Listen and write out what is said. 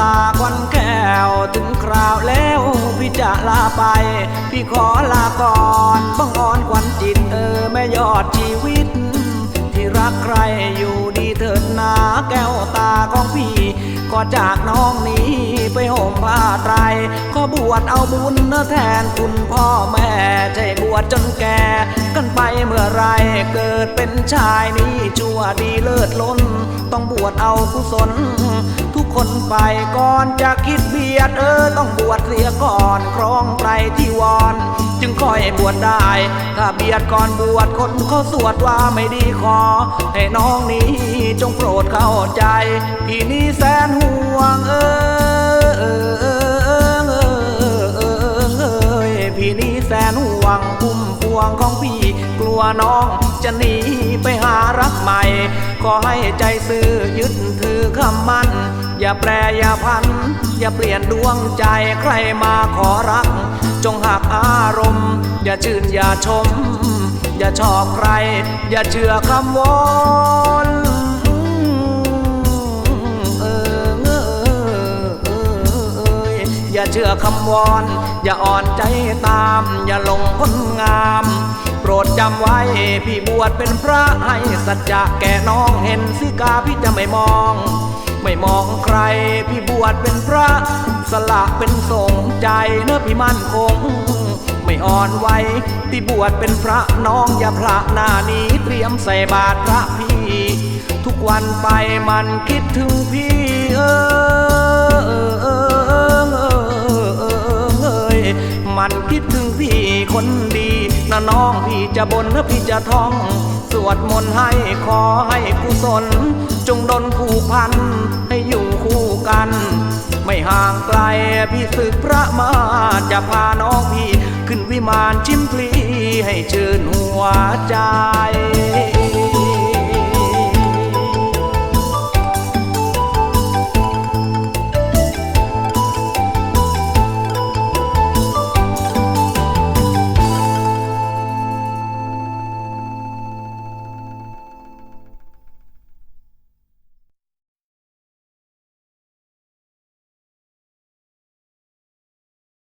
ตาควันแก้วถึงคราวแล้วพี่จะลาไป พี่ขอลาก่อนบังอ่อนควันจิตเออแม่ยอดชีวิต ที่รักใครอยู่ดีเถิดนาแก้วตาของพี่ ก็จากน้องนี้ไปห วชเอาบุญแทนคุณพ่อแม่ใช่บวชจนแก่กันไปเมื่อไรเกิดเป็นชายนี้ชั่วดีเลิศล้น ต้องบวชเอากุศล ทุกคนไปก่อนจะคิดเบียดเออต้องบวชเสียก่อนครองไตรที่วรจึงค่อยบวชได้ ถ้าเบียดก่อนบวชคนเขาสวดว่าไม่ดีขอ ให้น้องนี้จงโปรดเข้าใจ พี่นี้แสนห่วงเออ มพวงของพี่ กลัวน้องจะหนีไปหารักใหม่ ขอให้ใจซื่อยึดถือคำมั่น อย่าแปรอย่าพัน อย่าเปลี่ยนดวงใจใครมาขอรัก จงหักอารมณ์ อย่าชื่นอย่าชม อย่าชอบใคร อย่าเชื่อคำวอนอย่าเชื่อคำวอน อย่าอ่อนใจตาม อย่าลงคนงาม รดจำไว้ พี่บวชเป็นพระให้สัจจะแก่น้องเห็นสิกาพี่จะไม่มอง ไม่มองใคร พี่บวชเป็นพระ สละเป็นสงใจเนื้อพี่มั่นคง ไม่อ่อนไหวพี่บวชเป็นพระน้องอย่าพระหน้านี้เตรียมใส่บาตรพระพี่ ทุกวันไปมันคิดถึงพี่เออเออเออเออเออเอยมันคิดถึงพี่คนดี นะน้องพี่จะบนนะพี่จะท่อง สวดมนต์ให้ขอให้กุศล จงดลผูกพัน ให้อยู่คู่กัน ไม่ห่างไกลพี่ศึกพระมาจะพาน้องพี่ ขึ้นวิมานชิมพลีให้ชื่นหัวใจ